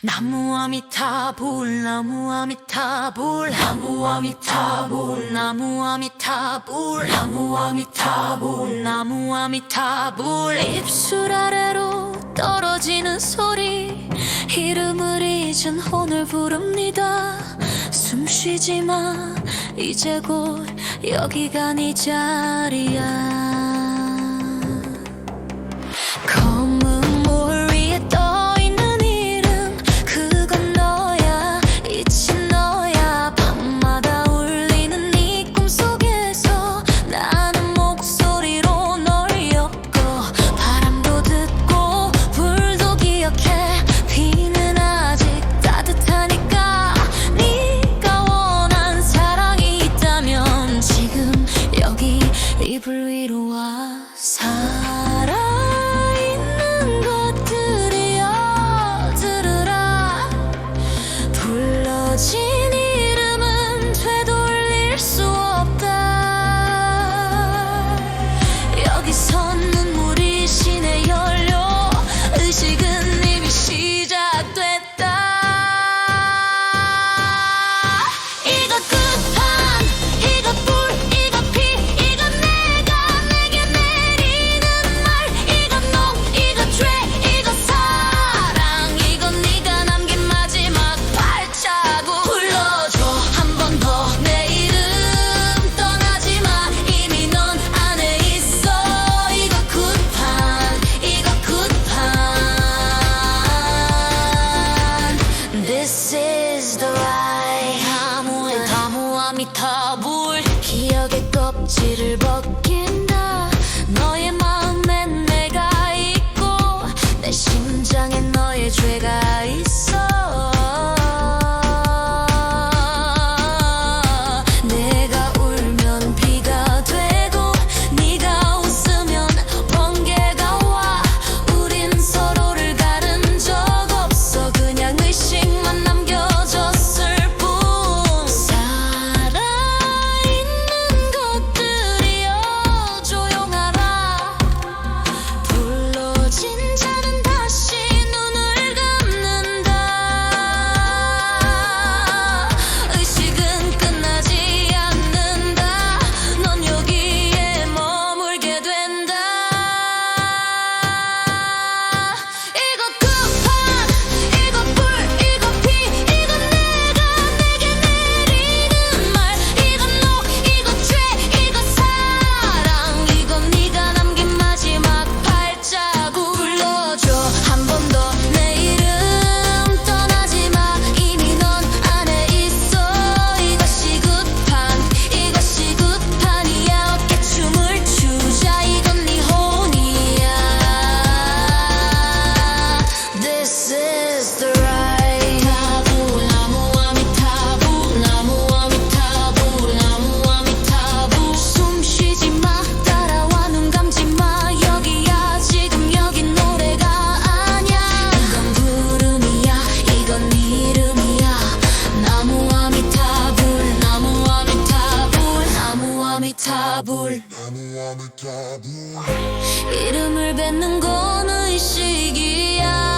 나무 아미타불 나무 아미타불. 나무 아미타불. 나무 아미타불. 나무 아미타불. 나무 아미타불. 입술 아래로 떨어지는 소리. 이름을 잊은 혼을 부릅니다. 숨 쉬지 마. 이제 곧 여기가 네 자리야. 먼지를 벗 까불. 이름을 뱉는 건 의식이야.